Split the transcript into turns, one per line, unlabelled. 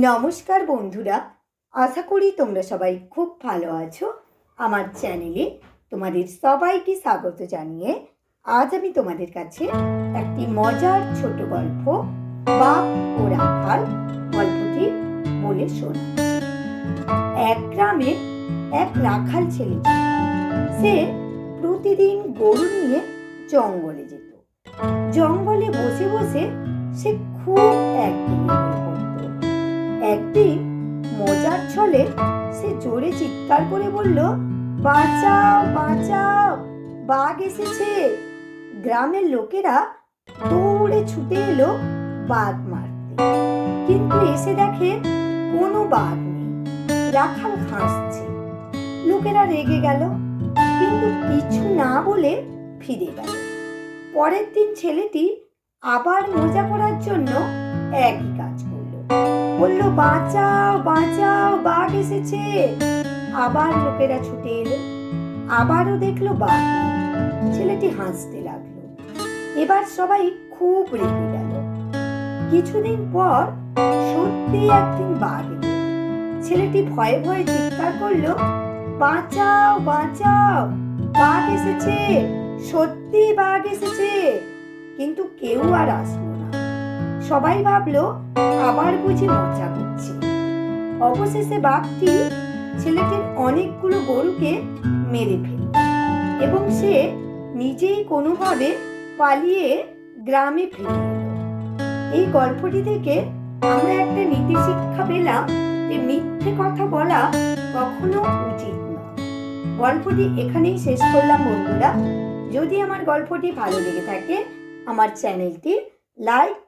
নমস্কার বন্ধুরা, আশা করি তোমরা সবাই খুব ভালো আছো। আমার চ্যানেলে তোমাদের সবাইকে স্বাগত জানিয়ে আজ আমি তোমাদের কাছে একটি মজার ছোট গল্প বাপ ও রাখাল গল্পটি বলে শোনাচ্ছি এক গ্রামে এক রাখাল ছেলে সে প্রতিদিন গরু নিয়ে জঙ্গলে যেত। জঙ্গলে বসে বসে সে খুব একদিন একদিন মজার ছলে সে জোরে চিৎকার করে বলল, বাঁচাও বাঁচাও, বাঘ এসেছে। গ্রামের লোকেরা দৌড়ে ছুটে এলো বাঘ মারতে। কিন্তু এসে দেখে কোনো বাঘ নেই, রাখাল হাসছে। লোকেরা রেগে গেল, কিন্তু কিছু না বলে ফিরে গেল। পরের দিন ছেলেটি আবার মজা করার জন্য বলল বাঁচাও বাঁচাও, বাঘ এসেছে। আবার লোকেরা ছুটে এলো। আবারও দেখল বাঘ। ছেলেটি হাসতে লাগল। এবার সবাই খুব রেগে গেল। কিছুদিন পর সত্যি একদিন বাঘ ছেলেটি ভয়ে ভয়ে চিৎকার করল, বাঁচাও বাঁচাও, বাঘ এসেছে, সত্যি বাঘ এসেছে। কিন্তু কেউ আর আসলো সবাই ভাবলো, আবার বুঝি মজা করছে। অবশেষে বাঘটি ছেলেটির অনেকগুলো গরুকে মেরে ফেলল এবং সে নিজেই কোনোভাবে পালিয়ে গ্রামে ফিরে এই গল্পটি থেকে আমরা একটা নীতি শিক্ষা পেলাম যে মিথ্যে কথা বলা কখনো উচিত নয়। গল্পটি এখানেই শেষ করলাম বন্ধুরা। যদি আমার গল্পটি ভালো লেগে থাকে, আমার চ্যানেলটি লাইক